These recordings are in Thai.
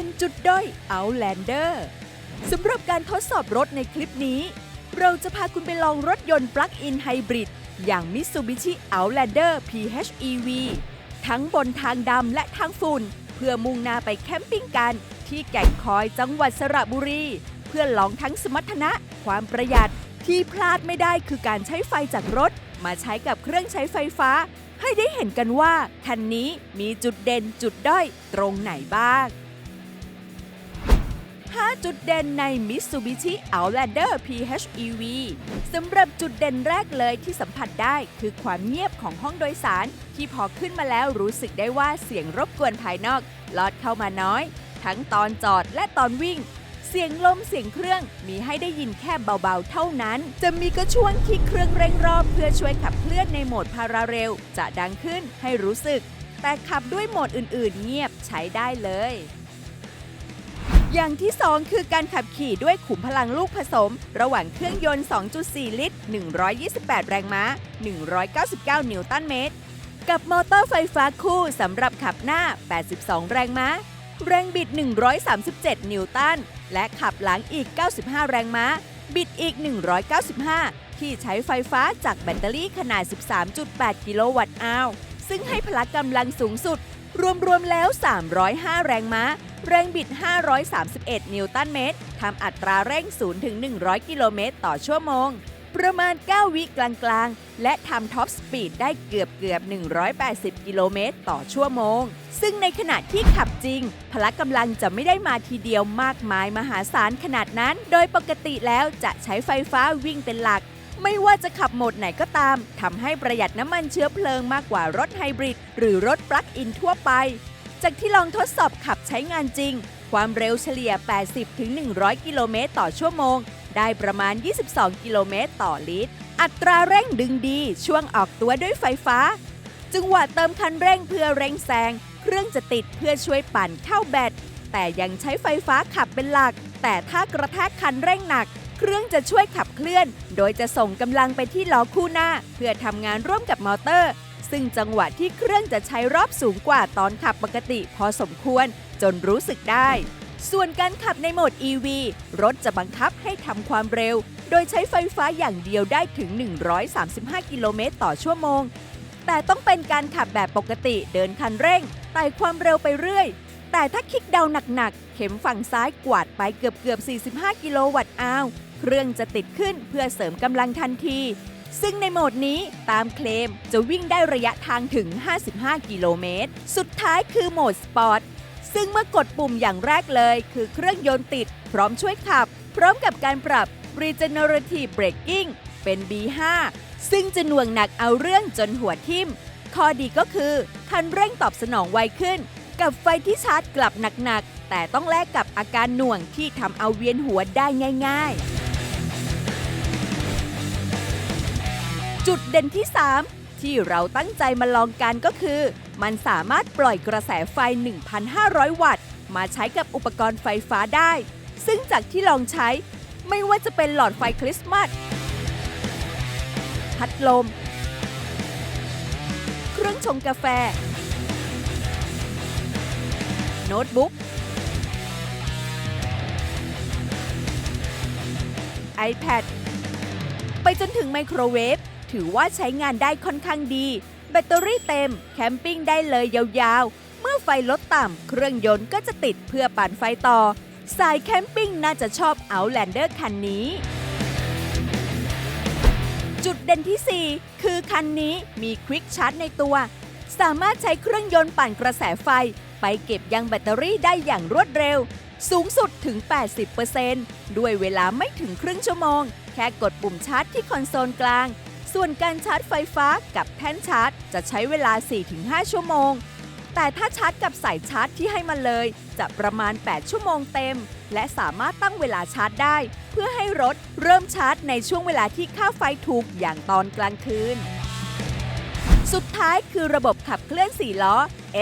ด่นจุดด้อย Outlander สำหรับการทดสอบรถในคลิปนี้ เราจะพาคุณไปลองรถยนต์ปลั๊กอินไฮบริดอย่าง Mitsubishi Outlander PHEV ทั้งบนทางดำและทางฝุ่น เพื่อมุ่งหน้าไปแคมปิ้งกัน ที่แก่งคอยจังหวัดสระบุรี เพื่อลองทั้งสมรรถนะ ความประหยัดที่พลาดไม่ได้คือการใช้ไฟจากรถ มาใช้กับเครื่องใช้ไฟฟ้า ให้ได้เห็นกันว่า คันนี้มีจุดเด่นจุดด้อยตรงไหนบ้าง จุดเด่นใน Mitsubishi Outlander PHEV สำหรับจุดเด่นแรกเลยที่สัมผัสได้คือความเงียบของห้องโดยสาร ที่พอขึ้นมาแล้วรู้สึกได้ว่าเสียงรบกวนภายนอกลอดเข้ามาน้อย ทั้งตอนจอดและตอนวิ่ง เสียงลมเสียงเครื่องมีให้ได้ยินแค่เบาๆ เท่านั้น จะมีก็ช่วงที่เครื่องเร่งรอบเพื่อช่วยขับเคลื่อนในโหมดพาราเรลจะดังขึ้นให้รู้สึก แต่ขับด้วยโหมดอื่นๆ เงียบใช้ได้เลย อย่างที่ 2 คือการขับขี่ด้วยขุมพลังลูกผสม ระหว่างเครื่องยนต์ 2.4 ลิตร 128 แรงม้า 199 นิวตันเมตร กับมอเตอร์ไฟฟ้าคู่สำหรับขับหน้า 82 แรงม้า แรงบิด 137 นิวตัน และขับหลังอีก 95 แรงม้า บิดอีก 195 ที่ใช้ไฟฟ้าจากแบตเตอรี่ขนาด 13.8 กิโลวัตต์อาวซึ่งให้พละกำลังสูงสุด รวมๆแล้ว 305 แรงม้า แรงบิด 531 นิวตันเมตร ทำอัตราเร่ง 0 ถึง 100 กิโลเมตรต่อชั่วโมง ประมาณ 9 วิกลางๆ และทำท็อปสปีดได้เกือบเกือบ 180 กิโลเมตรต่อชั่วโมง ซึ่งในขณะที่ขับจริง พละกำลังจะไม่ได้มาทีเดียวมากมายมหาศาลขนาดนั้น โดยปกติแล้วจะใช้ไฟฟ้าวิ่งเป็นหลัก ไม่ว่าจะขับโหมดไหนก็ตามทำให้ประหยัดน้ำมันเชื้อเพลิงมากกว่ารถไฮบริดหรือรถปลั๊กอินทั่วไป จากที่ลองทดสอบขับใช้งานจริง ความเร็วเฉลี่ย 80-100 กิโลเมตรต่อชั่วโมง ได้ประมาณ 22 กิโลเมตรต่อลิตร อัตราเร่งดึงดีช่วงออกตัวด้วยไฟฟ้า จังหวะเติมคันเร่งเพื่อเร่งแซงเครื่องจะติดเพื่อช่วยปั่นเข้าแบตแต่ยังใช้ไฟฟ้าขับเป็นหลัก แต่ถ้ากระแทกคันเร่งหนัก เครื่องจะช่วยขับเคลื่อน โดยจะส่งกำลังไปที่ล้อคู่หน้า เพื่อทำงานร่วมกับมอเตอร์ ซึ่งจังหวะที่เครื่องจะใช้รอบสูงกว่าตอนขับปกติพอสมควร จนรู้สึกได้ ส่วนการขับในโหมด EV รถจะบังคับให้ทำความเร็ว โดยใช้ไฟฟ้าอย่างเดียวได้ถึง 135 กิโลเมตรต่อชั่วโมง แต่ต้องเป็นการขับแบบปกติเดินคันเร่งไต่ความเร็วไปเรื่อยแต่ถ้าคิกเดาหนักๆ เข็มฝั่งซ้ายกวาดไปเกือบเกือบ 45 กิโลวัตต์อาว เครื่องจะติดขึ้นเพื่อเสริมกำลังทันที ซึ่งในโหมดนี้ตามเคลมจะวิ่งได้ระยะทางถึง 55 กิโลเมตร สุดท้ายคือโหมดสปอร์ต ซึ่งเมื่อกดปุ่มอย่างแรกเลย คือเครื่องยนต์ติด พร้อมช่วยขับ พร้อมกับการปรับ Regenerative Braking เป็น B5 ซึ่งจะหน่วงหนักเอาเรื่องจนหัวทิ่ม ข้อดีก็คือคันเร่งตอบสนองไวขึ้น กับไฟที่ชาร์จกลับหนักๆ แต่ต้องแลกกับอาการหน่วงที่ทำเอาเวียนหัวได้ง่าย ๆ จุดเด่นที่ 3 ที่เราตั้งใจมาลองกันก็คือ มันสามารถปล่อยกระแสไฟ 1,500 วัตต์ มาใช้กับอุปกรณ์ไฟฟ้าได้ ซึ่งจากที่ลองใช้ ไม่ว่าจะเป็นหลอดไฟคริสต์มาสพัดลม เครื่องชงกาแฟ โน้ตบุ๊ก iPad ไปจนถึงไมโครเวฟ ถือว่าใช้งานได้ค่อนข้างดี แบตเตอรี่เต็ม แคมปิ้งได้เลยยาวๆ เมื่อไฟลดต่ำ เครื่องยนต์ก็จะติดเพื่อปั่นไฟต่อ สายแคมปิ้งน่าจะชอบ Outlander คันนี้ จุดเด่นที่ 4 คือคันนี้มีควิกชาร์จในตัว สามารถใช้เครื่องยนต์ปั่นกระแสไฟ ไปเก็บยังแบตเตอรี่ได้อย่างรวดเร็ว สูงสุดถึง 80%ด้วยเวลาไม่ถึงครึ่งชั่วโมง แค่กดปุ่มชาร์จที่คอนโซลกลาง ส่วนการชาร์จไฟฟ้ากับแท่นชาร์จ จะใช้เวลา 4-5 ชั่วโมง แต่ถ้าชาร์จกับสายชาร์จที่ให้มาเลย จะประมาณ 8 ชั่วโมงเต็ม และสามารถตั้งเวลาชาร์จได้ เพื่อให้รถเริ่มชาร์จในช่วงเวลาที่ค่าไฟถูกอย่างตอนกลางคืน สุดท้ายคือระบบขับเคลื่อน 4 ล้อ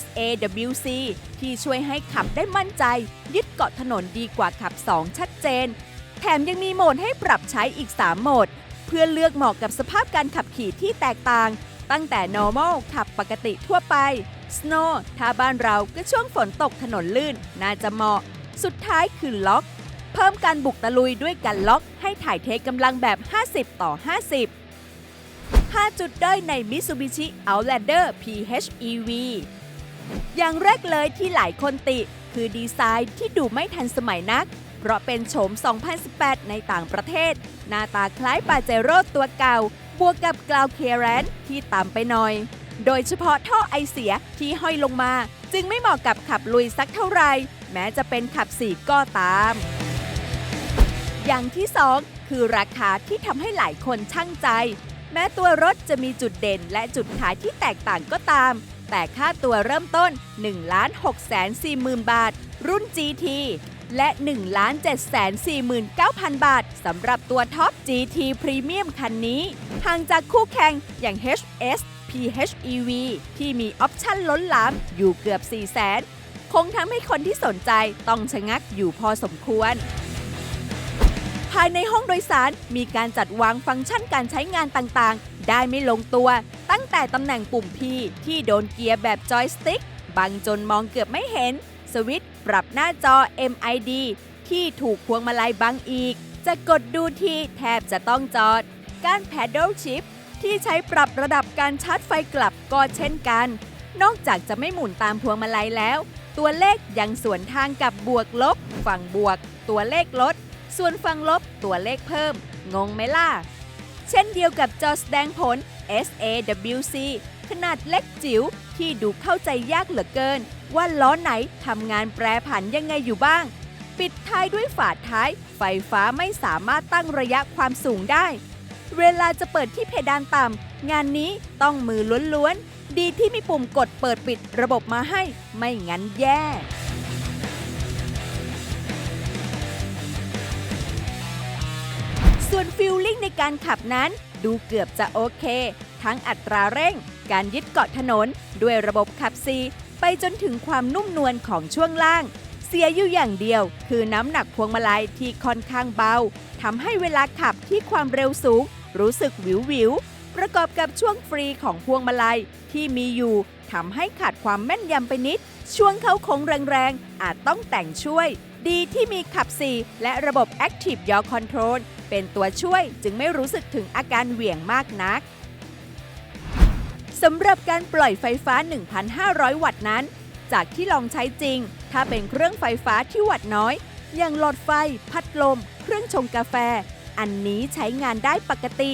SAWC ที่ช่วยให้ขับได้มั่นใจ ยึดเกาะถนนดีกว่าขับ 2 ชัดเจน แถมยังมีโหมดให้ปรับใช้อีก 3 โหมด พื่อเลือกเหมาะกับสภาพการขับขี่ที่แตกต่าง ตั้งแต่ normal ขับปกติทั่วไป Snow ถ้าบ้านเราก็ช่วงฝนตกถนนลื่น น่าจะเหมาะ สุดท้ายคือล็อก เพิ่มการบุกตะลุยด้วยการล็อกให้ถ่ายเทกำลังแบบ 50 ต่อ 50 5 จุดด้อยใน Mitsubishi Outlander PHEV อย่างแรกเลยที่หลายคนติ คือดีไซน์ที่ดูไม่ทันสมัยนัก เพราะเป็นโฉม 2018 ในต่างประเทศ หน้าตาคล้ายปาเจโร่ตัวเก่า บวกกับกราวเคแรนที่ต่ำไปหน่อย โดยเฉพาะท่อไอเสียที่ห้อยลงมา จึงไม่เหมาะกับขับลุยสักเท่าไหร่ แม้จะเป็นขับสี่ก็ตาม อย่างที่ 2 คือราคาที่ทำให้หลายคนช่างใจ แม้ตัวรถจะมีจุดเด่นและจุดขายที่แตกต่างก็ตามแต่ค่าตัวเริ่มต้น 1 6 4 0 0 0 0 บาท รุ่น GT และ 1 7 4 9 0 0 0 บาทสำหรับตัวท็อป GT Premium คันนี้ ห่างจากคู่แข่งอย่าง HS PHEV ที่มีออปชั่นล้นหลามอยู่เกือบ 4 0 0 0 0 0คงทำให้คนที่สนใจต้องชะงักอยู่พอสมควร ภายในห้องโดยสารมีการจัดวางฟังก์ชันการใช้งานต่างๆ ได้ไม่ลงตัว ตั้งแต่ตำแหน่งปุ่ม P ที่โดนเกียร์แบบจอยสติ๊กบังจนมองเกือบไม่เห็น สวิตช์ปรับหน้าจอ MID ที่ถูกพวงมาลัยบังอีก จะกดดูทีแทบจะต้องจอด การ Paddle Shift ที่ใช้ปรับระดับการชาร์จไฟกลับก็เช่นกัน นอกจากจะไม่หมุนตามพวงมาลัยแล้ว ตัวเลขยังสวนทางกับบวกลบ ฝั่งบวก ตัวเลขลด ส่วนฝั่งลบตัวเลขเพิ่ม งงไหมล่ะ เช่นเดียวกับจอแสดงผล SAWC ขนาดเล็กจิ๋วที่ดูเข้าใจยากเหลือเกิน ว่าล้อไหนทำงานแปรผันยังไงอยู่บ้าง ปิดท้ายด้วยฝาท้าย ไฟฟ้าไม่สามารถตั้งระยะความสูงได้ เวลาจะเปิดที่เพดานต่ำงานนี้ต้องมือล้วนๆ ดีที่มีปุ่มกดเปิดปิดระบบมาให้ ไม่งั้นแย่ส่วนฟิลลิ่งในการขับนั้น ดูเกือบจะโอเค ทั้งอัตราเร่ง การยึดเกาะถนน ด้วยระบบขับซี ไปจนถึงความนุ่มนวลของช่วงล่าง เสียอยู่อย่างเดียวคือน้ำหนักพวงมาลัยที่ค่อนข้างเบาทำให้เวลาขับที่ความเร็วสูง รู้สึกวิววิวประกอบกับช่วงฟรีของพวงมาลัยที่มีอยู่ทำให้ขาดความแม่นยำไปนิด ช่วงเข้าโค้งแรงๆ อาจต้องแต่งช่วย ดีที่มีขับ 4 และระบบ Active Yaw Control เป็นตัวช่วยจึงไม่รู้สึกถึงอาการเหวี่ยงมากนัก สำหรับการปล่อยไฟฟ้า 1,500 วัตต์นั้น จากที่ลองใช้จริง ถ้าเป็นเครื่องไฟฟ้าที่วัตต์น้อย อย่างหลอดไฟ พัดลม เครื่องชงกาแฟ อันนี้ใช้งานได้ปกติ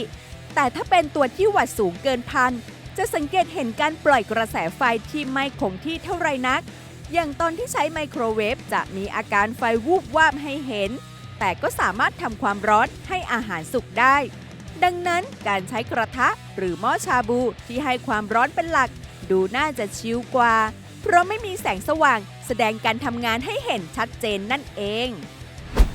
แต่ถ้าเป็นตัวที่วัตต์สูงเกินพัน จะสังเกตเห็นการปล่อยกระแสไฟที่ไม่คงที่เท่าไรนัก อย่างตอนที่ใช้ไมโครเวฟจะมีอาการไฟวูบวาบให้เห็น แต่ก็สามารถทำความร้อนให้อาหารสุกได้ ดังนั้นการใช้กระทะหรือหม้อชาบูที่ให้ความร้อนเป็นหลัก ดูน่าจะชิลกว่า เพราะไม่มีแสงสว่างแสดงการทำงานให้เห็นชัดเจนนั่นเอง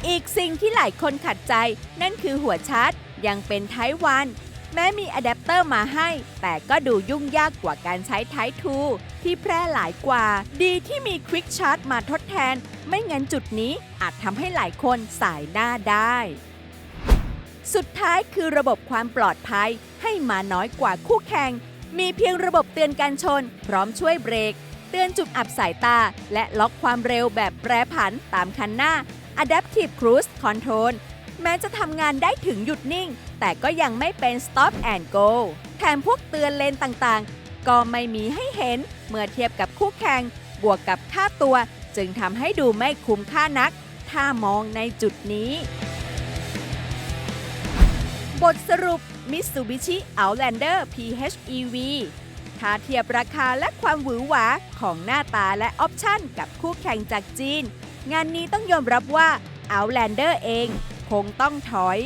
อีกสิ่งที่หลายคนขัดใจ นั่นคือหัวชาร์จยังเป็นไทวัน แม้มีอะแดปเตอร์มาให้ แต่ก็ดูยุ่งยากกว่าการใช้ไททูที่แพร่หลายกว่า ดีที่มีควิกชาร์จมาทดแทน ไม่งั้นจุดนี้อาจทำให้หลายคนสายหน้าได้ สุดท้ายคือระบบความปลอดภัยให้มาน้อยกว่าคู่แข่ง มีเพียงระบบเตือนการชน พร้อมช่วยเบรก เตือนจุดอับสายตา และล็อกความเร็วแบบแปรผันตามคันหน้า Adaptive Cruise Control แม้จะทำงานได้ถึงหยุดนิ่ง แต่ก็ยังไม่เป็น Stop and Go แถมพวกเตือนเลนต่างๆ ก็ไม่มีให้เห็นเมื่อเทียบกับคู่แข่ง บวกกับค่าตัว จึงทำให้ดูไม่คุ้มค่านัก ถ้ามองในจุดนี้ บทสรุป Mitsubishi Outlander PHEV ถ้าเทียบราคาและความหวือหวาของหน้าตาและออปชั่นกับคู่แข่งจากจีน งานนี้ต้องยอมรับว่า Outlander เองคงต้องถอย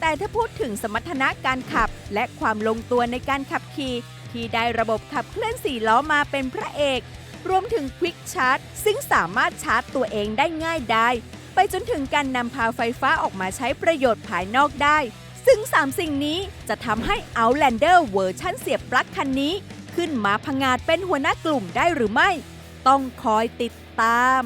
แต่ถ้าพูดถึงสมรรถนะการขับและความลงตัวในการขับขี่ที่ได้ระบบขับเคลื่อนสี่ล้อมาเป็นพระเอก รวมถึง Quick Charge ซึ่งสามารถชาร์จตัวเองได้ง่ายได้ ไปจนถึงการนำพาไฟฟ้าออกมาใช้ประโยชน์ภายนอกได้ ซึ่ง 3 สิ่งนี้จะทำให้ Outlander เวอร์ชั่นเสียบปลั๊กคันนี้ ขึ้นมาพงาดเป็นหัวหน้ากลุ่มได้หรือไม่ ต้องคอยติดตาม